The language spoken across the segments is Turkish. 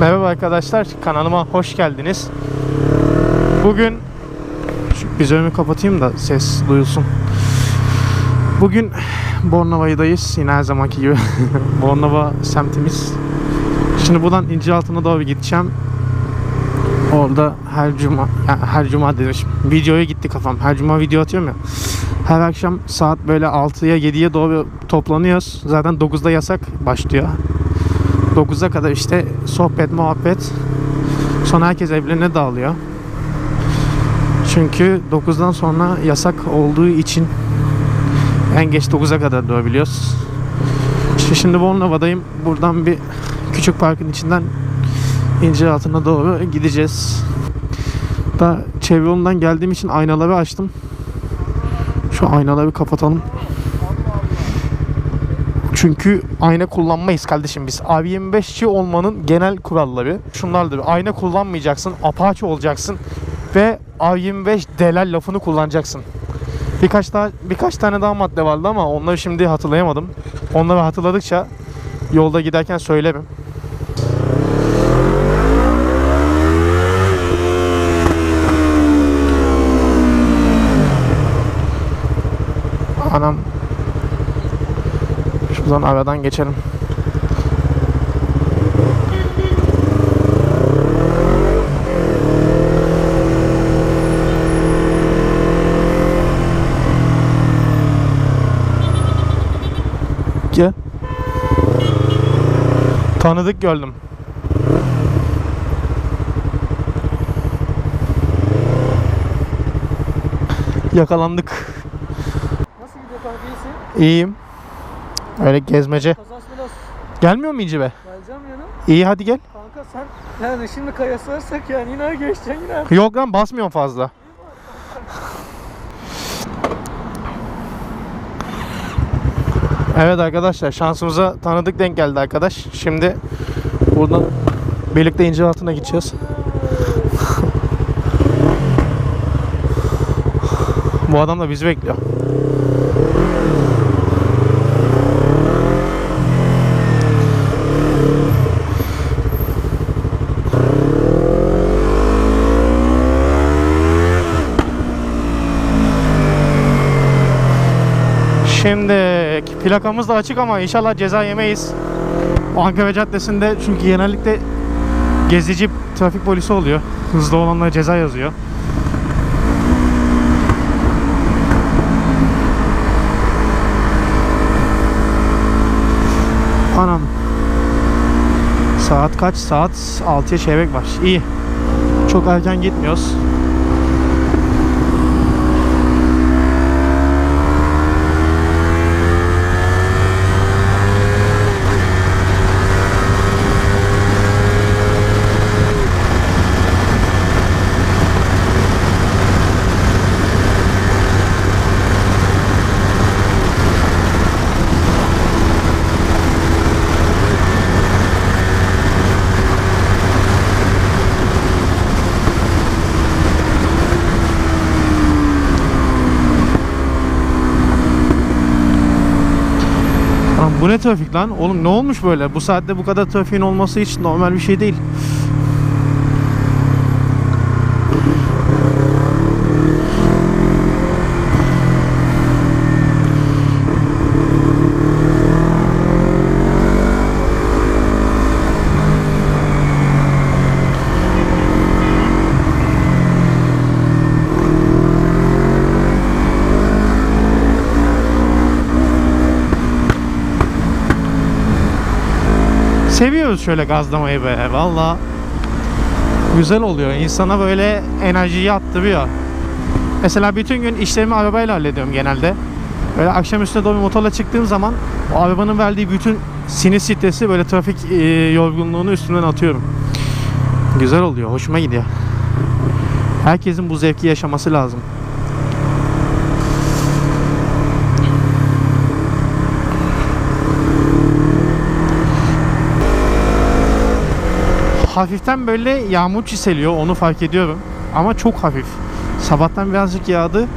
Merhaba arkadaşlar, kanalıma hoş geldiniz. Bugün vizörümü kapatayım da ses duyulsun. Bugün Bornova'dayız yine her zamanki gibi. Bornova semtimiz. Şimdi buradan İnciraltı'na doğru gideceğim. Orada her cuma, yani her cuma demişim. Videoya gitti kafam. Her cuma video atıyorum ya. Her akşam saat böyle 6'ya 7'ye doğru toplanıyoruz. Zaten 9'da yasak başlıyor. 9'a kadar işte sohbet muhabbet sonra herkes evlerine dağılıyor. Çünkü 9'dan sonra yasak olduğu için en geç 9'a kadar durabiliyoruz. İşte şimdi Bornova'dayım. Buradan bir küçük parkın içinden İnciraltı'na doğru gideceğiz. Da çevre yolundan geldiğim için aynaları açtım. Şu aynaları kapatalım. Çünkü ayna kullanmayız kardeşim biz. R25'çi olmanın genel kuralları şunlardır. Ayna kullanmayacaksın, Apache olacaksın ve R25 delal lafını kullanacaksın. Birkaç daha birkaç tane daha madde vardı ama onları şimdi hatırlayamadım. Onları hatırladıkça yolda giderken söylerim. Anam Şuradan aradan geçelim. Gel. Tanıdık gördüm. Yakalandık. Nasıl gidiyor kanka iyisin? İyiyim. Öyle gezmece. Gelmiyor mu İnci be? geleceğim yana. İyi hadi gel. Kanka sen yani şimdi kıyaslarsak yani yine geçeceksin yine. Yok lan basmıyorum fazla. Evet arkadaşlar şansımıza tanıdık denk geldi arkadaş. Şimdi buradan birlikte incir altına gideceğiz. Bu adam da bizi bekliyor. Şimdi plakamız da açık ama inşallah ceza yemeyiz. Ankara Caddesi'nde çünkü genellikle gezici trafik polisi oluyor. Hızlı olanlara ceza yazıyor. Anam. Saat kaç? Saat 6'ya çeyrek var. İyi. Çok erken gitmiyoruz. Lan ne trafik lan? Oğlum ne olmuş böyle? Bu saatte bu kadar trafiğin olması hiç normal bir şey değil. Seviyoruz şöyle gazlamayı be. Valla güzel oluyor. İnsana böyle enerjiyi attırıyor. Mesela bütün gün işlerimi arabayla hallediyorum genelde. Böyle akşam üstüne doğru motorla çıktığım zaman o arabanın verdiği bütün sinir stresi böyle trafik e, yorgunluğunu üstümden atıyorum. Güzel oluyor. Hoşuma gidiyor. Herkesin bu zevki yaşaması lazım. Hafiften böyle yağmur çiseliyor onu fark ediyorum. Ama çok hafif. Sabahtan birazcık yağdı.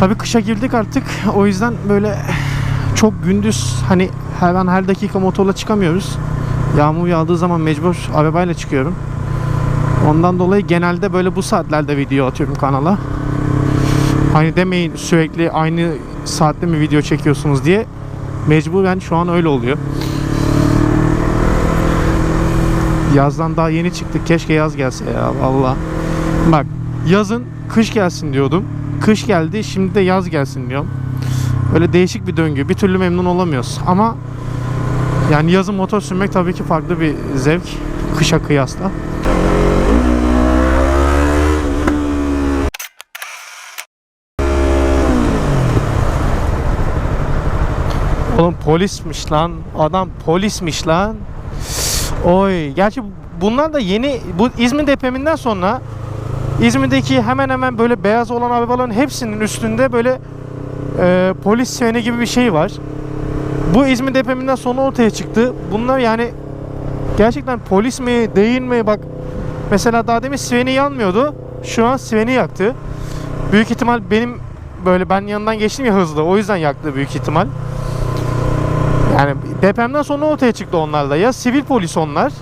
Tabii kışa girdik artık. O yüzden böyle çok gündüz hani her an her dakika motorla çıkamıyoruz. Yağmur yağdığı zaman mecbur arabayla çıkıyorum. Ondan dolayı genelde böyle bu saatlerde video atıyorum kanala. Hani demeyin sürekli aynı saatte mi video çekiyorsunuz diye. Mecburen şu an öyle oluyor. Yazdan daha yeni çıktık. Keşke yaz gelse ya valla. Bak yazın kış gelsin diyordum. Kış geldi şimdi de yaz gelsin diyorum. Öyle değişik bir döngü. Bir türlü memnun olamıyoruz. Ama yani yazın motor sürmek tabii ki farklı bir zevk. Kışa kıyasla. Oğlum polismiş lan. Adam polismiş lan. Oy. Gerçi bunlar da yeni bu İzmir depreminden sonra İzmir'deki hemen hemen böyle beyaz olan arabaların hepsinin üstünde böyle e, polis sireni gibi bir şey var. Bu İzmir depreminden sonra ortaya çıktı. Bunlar yani gerçekten polis mi değil mi bak mesela daha demin sireni yanmıyordu. Şu an sireni yaktı. Büyük ihtimal benim böyle ben yanından geçtim ya hızlı. O yüzden yaktı büyük ihtimal. Yani depremden sonra ortaya çıktı onlar da. Ya sivil polis onlar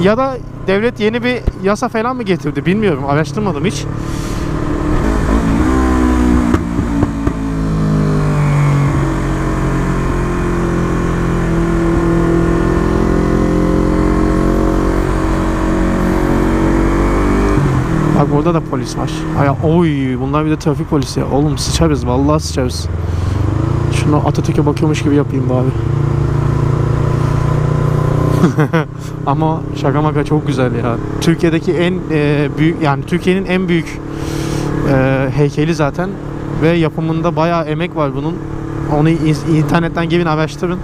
ya da devlet yeni bir yasa falan mı getirdi bilmiyorum. Araştırmadım hiç. Bak burada da polis var. Ay, oy bunlar bir de trafik polisi. Oğlum sıçarız vallahi sıçarız. Şunu Atatürk'e bakıyormuş gibi yapayım bari. Ama şaka maka çok güzel ya. Türkiye'deki en e, büyük yani Türkiye'nin en büyük e, heykeli zaten ve yapımında bayağı emek var bunun. Onu in- internetten gelin araştırın.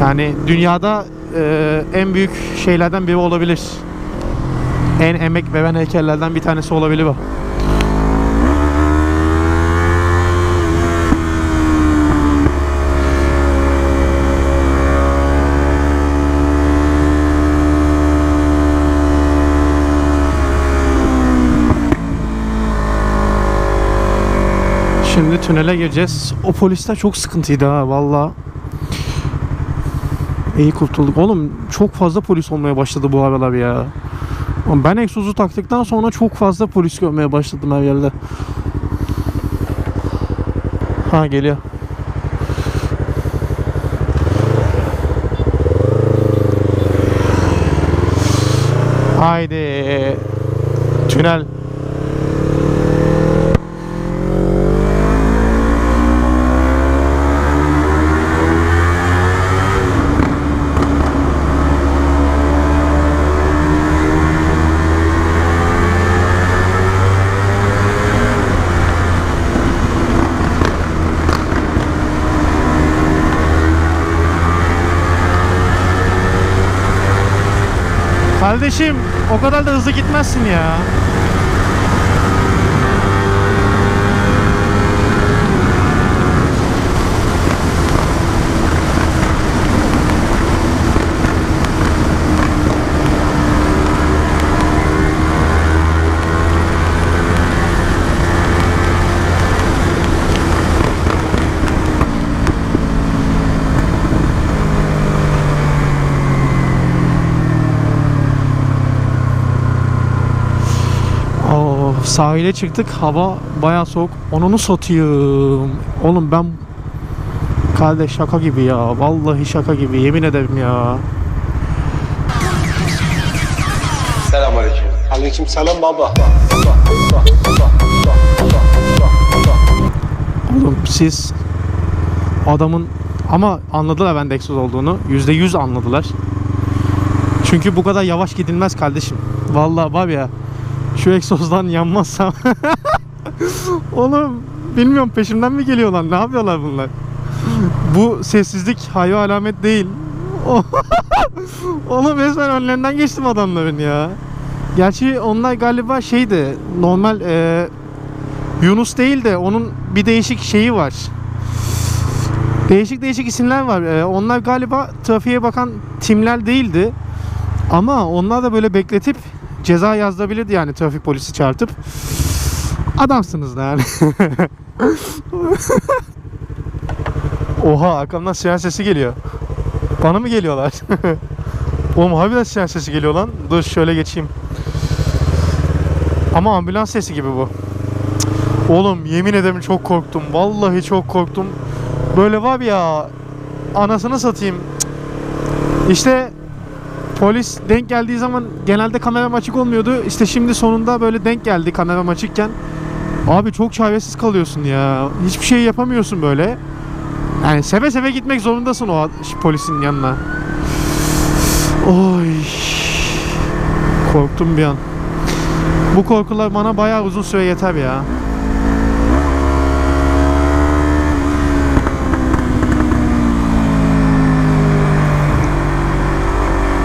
Yani dünyada e, en büyük şeylerden biri olabilir. En emek veren heykellerden bir tanesi olabilir bu. Şimdi tünele gireceğiz. O polisler çok sıkıntıydı ha valla. İyi kurtulduk. Oğlum çok fazla polis olmaya başladı bu aralar ya. Ben egzozu taktıktan sonra çok fazla polis görmeye başladım her yerde. Ha geliyor. Haydi. Tünel. Kardeşim o kadar da hızlı gitmezsin ya. Sahile çıktık. Hava bayağı soğuk. Onunu satayım. Oğlum ben Kardeş şaka gibi ya. Vallahi şaka gibi. Yemin ederim ya. Selamünaleyküm. Aleyküm selam baba. Oğlum siz adamın ama anladılar ben de egzoz olduğunu. Yüzde yüz anladılar. Çünkü bu kadar yavaş gidilmez kardeşim. Vallahi var ya şu egzozdan yanmazsam Oğlum bilmiyorum peşimden mi geliyorlar ne yapıyorlar bunlar? Bu sessizlik hayva alamet değil. Oğlum resmen önlerinden geçtim adamların ya. Gerçi onlar galiba şeydi normal e, Yunus değil de onun bir değişik şeyi var. Değişik değişik isimler var. Ee, onlar galiba trafiğe bakan timler değildi. Ama onlar da böyle bekletip ceza yazdırabilirdi yani trafik polisi çarpıp. Adamsınız da yani. Oha arkamdan siren sesi geliyor. Bana mı geliyorlar? Oğlum harbiden siren sesi geliyor lan. Dur şöyle geçeyim. Ama ambulans sesi gibi bu. Oğlum yemin ederim çok korktum. Vallahi çok korktum. Böyle var ya anasını satayım. İşte polis denk geldiği zaman genelde kameram açık olmuyordu. İşte şimdi sonunda böyle denk geldi kameram açıkken. Abi çok çaresiz kalıyorsun ya. Hiçbir şey yapamıyorsun böyle. Yani seve seve gitmek zorundasın o polisin yanına. Oy. Korktum bir an. Bu korkular bana bayağı uzun süre yeter ya.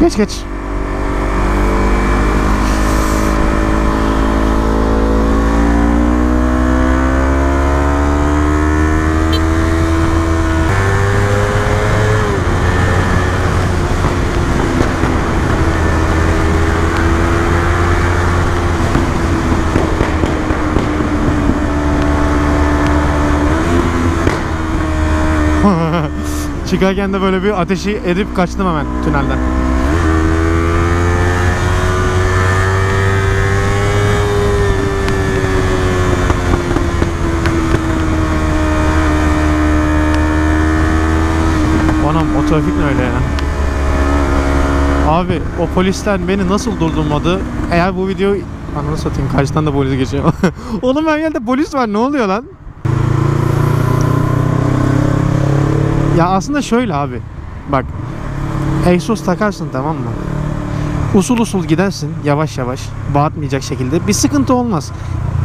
Geç geç. Çıkarken de böyle bir ateşi edip kaçtım hemen tünelden. Anam o trafik ne öyle ya? Abi o polisler beni nasıl durdurmadı? Eğer bu video ananı satayım karşıdan da polis geçiyor. Oğlum her yerde polis var ne oluyor lan? Ya aslında şöyle abi. Bak. Egzoz takarsın tamam mı? Usul usul gidersin yavaş yavaş bağırtmayacak şekilde bir sıkıntı olmaz.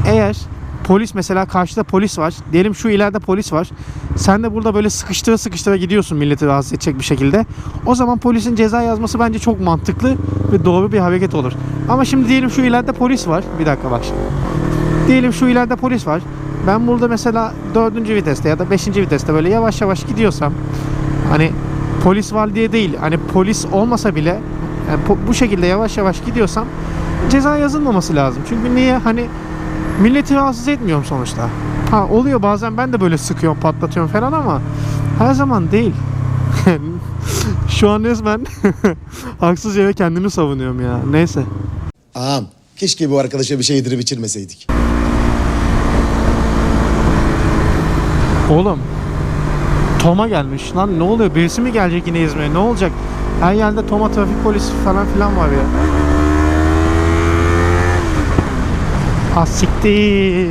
Eğer polis mesela karşıda polis var. Diyelim şu ileride polis var. Sen de burada böyle sıkıştıra sıkıştıra gidiyorsun milleti rahatsız edecek bir şekilde. O zaman polisin ceza yazması bence çok mantıklı ve doğru bir hareket olur. Ama şimdi diyelim şu ileride polis var. Bir dakika bak şimdi. Diyelim şu ileride polis var. Ben burada mesela dördüncü viteste ya da beşinci viteste böyle yavaş yavaş gidiyorsam hani polis var diye değil hani polis olmasa bile yani bu şekilde yavaş yavaş gidiyorsam ceza yazılmaması lazım. Çünkü niye hani milleti rahatsız etmiyorum sonuçta. Ha oluyor bazen ben de böyle sıkıyorum patlatıyorum falan ama her zaman değil. Şu an resmen haksız yere kendimi savunuyorum ya. Neyse. Ağam keşke bu arkadaşa bir şey yedirip içirmeseydik. Oğlum Tom'a gelmiş lan ne oluyor birisi mi gelecek yine İzmir'e ne olacak her yerde Tom'a trafik polisi falan filan var ya Ah siktir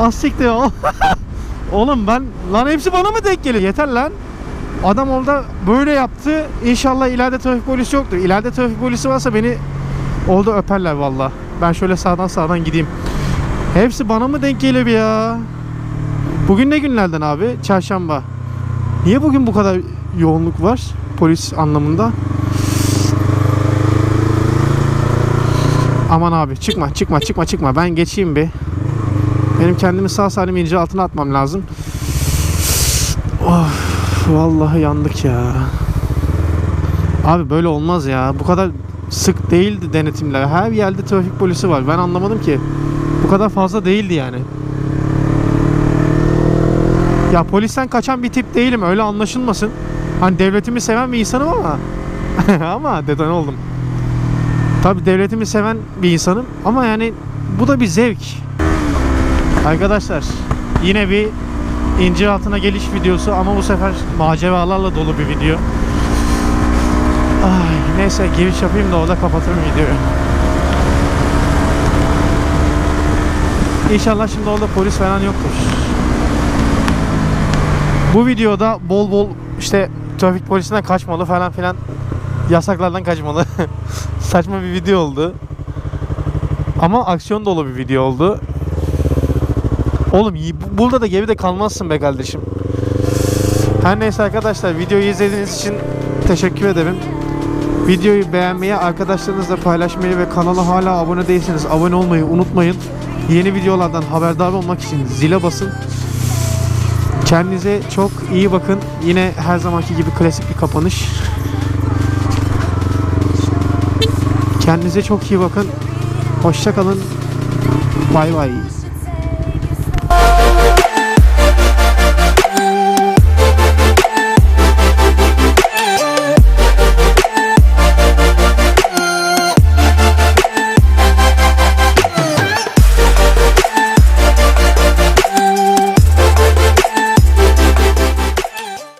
Ah siktir Oğlum ben lan hepsi bana mı denk geliyor yeter lan Adam orada böyle yaptı İnşallah ileride trafik polisi yoktur İleride trafik polisi varsa beni Orada öperler valla. Ben şöyle sağdan sağdan gideyim. Hepsi bana mı denk geliyor ya? Bugün ne günlerden abi? Çarşamba. Niye bugün bu kadar yoğunluk var? Polis anlamında. Aman abi çıkma çıkma çıkma çıkma. Ben geçeyim bir. Benim kendimi sağ salim ince altına atmam lazım. Of, vallahi yandık ya. Abi böyle olmaz ya. Bu kadar sık değildi denetimler. Her yerde trafik polisi var. Ben anlamadım ki. Bu kadar fazla değildi yani. Ya polisten kaçan bir tip değilim. Öyle anlaşılmasın. Hani devletimi seven bir insanım ama ama detone oldum. Tabi devletimi seven bir insanım ama yani bu da bir zevk. Arkadaşlar yine bir incir altına geliş videosu ama bu sefer maceralarla dolu bir video. Ay, neyse giriş yapayım da orada kapatırım videoyu. İnşallah şimdi orada polis falan yoktur. Bu videoda bol bol işte trafik polisinden kaçmalı falan filan yasaklardan kaçmalı. Saçma bir video oldu. Ama aksiyon dolu bir video oldu. Oğlum burada da geride kalmazsın be kardeşim. Her neyse arkadaşlar videoyu izlediğiniz için teşekkür ederim. Videoyu beğenmeyi, arkadaşlarınızla paylaşmayı ve kanala hala abone değilseniz abone olmayı unutmayın. Yeni videolardan haberdar olmak için zile basın. Kendinize çok iyi bakın. Yine her zamanki gibi klasik bir kapanış. Kendinize çok iyi bakın. Hoşça kalın. Bay bay.